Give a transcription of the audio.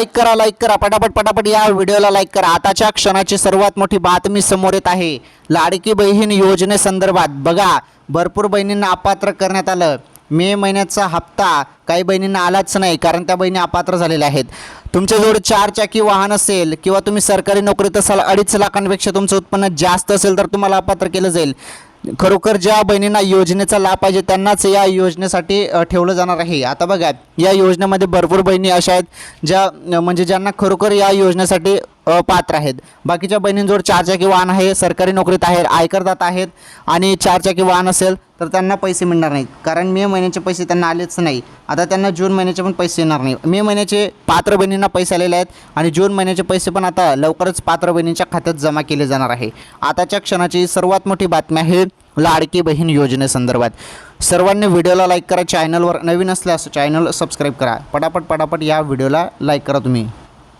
Like करा like करा पटापट पटापट या व्हिडिओला लाईक करा. आताच्या क्षणाची सर्वात मोठी बातमी समोर येत आहे. लाडकी बहीण योजनेसंदर्भात बघा भरपूर बहिणींना अपात्र करण्यात आलं. मे महिन्याचा हप्ता काही बहिणींना आलाच नाही कारण त्या बहिणी अपात्र झालेल्या आहेत. तुमच्याजवळ चार चाकी वाहन असेल किंवा तुम्ही सरकारी नोकरीत असाल अडीच लाखांपेक्षा तुमचं उत्पन्न जास्त असेल तर तुम्हाला अपात्र केलं जाईल. खरोखर ज्या बहिणींना योजनेचा लाभ पाहिजे त्यांनाच या योजनेसाठी ठेवलं जाणार आहे. आता बघा या योजनेमध्ये भरपूर बहिणी अशा आहेत ज्या म्हणजे ज्यांना खरोखर या योजनेसाठी पात्र आहेत. बाकीच्या बहिणींजवळ चारचाकी वाहन आहे सरकारी नोकरीत आहे आयकरदात आहेत आणि चारचाकी वाहन असेल तर त्यांना पैसे मिळणार नाहीत. कारण मे महिन्याचे पैसे त्यांना आलेच नाही. आता त्यांना जून महिन्याचे पण पैसे येणार नाही. मे महिन्याचे पात्र बहिणींना पैसे आलेले आहेत आणि जून महिन्याचे पैसे पण आता लवकरच पात्र बहिणींच्या खात्यात जमा केले जाणार आहे. आताच्या क्षणाची सर्वात मोठी बातमी आहे लाडकी बहीण योजनेसंदर्भात. सर्वांनी व्हिडिओला लाईक करा चॅनलवर नवीन असल्यास चॅनल सबस्क्राईब करा. पटापट पटापट या व्हिडिओला लाईक करा तुम्ही.